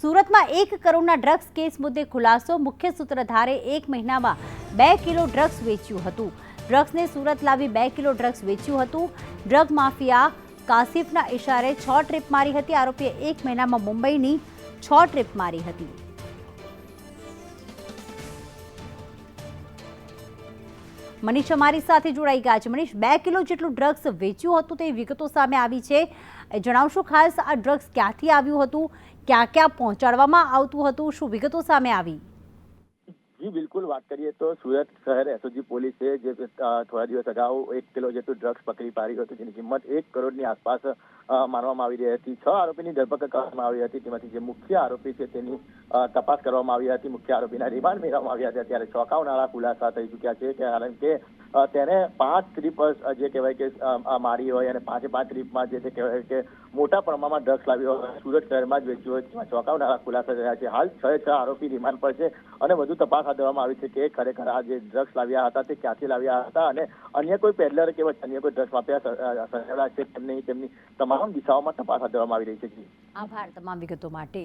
સુરતમાં એક કરોડના ડ્રગ્સ કેસ મુદ્દે ખુલાસો. મુખ્ય સૂત્રધારે એક મહિનામાં બે કિલો ડ્રગ્સ વેચ્યું હતું. ડ્રગ્સને સુરત લાવી બે કિલો ડ્રગ્સ વેચ્યું હતું. ડ્રગ માફિયા કાસિફના ઇશારે છ ટ્રીપ મારી હતી. આરોપીએ એક મહિનામાં મુંબઈની છ ટ્રીપ મારી હતી. મનીષ અમારી સાથે જોડાઈ ગયા છે. મનીષ, બે કિલો જેટલું ડ્રગ્સ વેચ્યું હતું તે વિગતો સામે આવી છે. જણાવશો ખાસ આ ડ્રગ્સ ક્યાંથી આવ્યું હતું? ક્યાં ક્યાં પહોંચાડવામાં આવતું હતું? શું વિગતો સામે આવી? જી, બિલકુલ વાત કરીએ તો સુરત શહેર એસઓજી પોલીસે જે થોડા દિવસ અગાઉ એક કિલો જેટલું ડ્રગ્સ પકડી પાડ્યું હતું, જેની કિંમત એક કરોડની આસપાસ માનવામાં આવી રહી હતી. છ આરોપીની ધરપકડ કરવામાં આવી હતી. તેમાંથી જે મુખ્ય આરોપી છે તેની તપાસ કરવામાં આવી હતી. મુખ્ય આરોપીના રિમાન્ડ મેળવવામાં આવ્યા હતા. ત્યારે ચોંકાવનારા ખુલાસા થઈ ચૂક્યા છે. કારણ કે તેને પાંચ ટ્રીપ જે કહેવાય કે મારી હોય અને પાંચે પાંચ ટ્રીપમાં જે તે કહેવાય કે, મોટા પ્રમાણમાં ડ્રગ્સ લાવ્યો હોય, સુરત શહેરમાં જ વેચ્યું હોય તેમાં ચોંકાવનારા ખુલાસા થયા છે. હાલ છ છ આરોપી રિમાન્ડ પર છે અને વધુ તપાસ હાથ ધરવામાં આવી છે કે ખરેખર આ જે ડ્રગ્સ લાવ્યા હતા તે ક્યાંથી લાવ્યા હતા અને અન્ય કોઈ પેડલર કે અન્ય કોઈ ડ્રગ્સ માફિયા સંડોવાયેલા છે તેમની તેમની તમામ દિશાઓમાં તપાસ હાથ ધરવામાં આવી રહી છે. આભાર તમામ વિગતો માટે.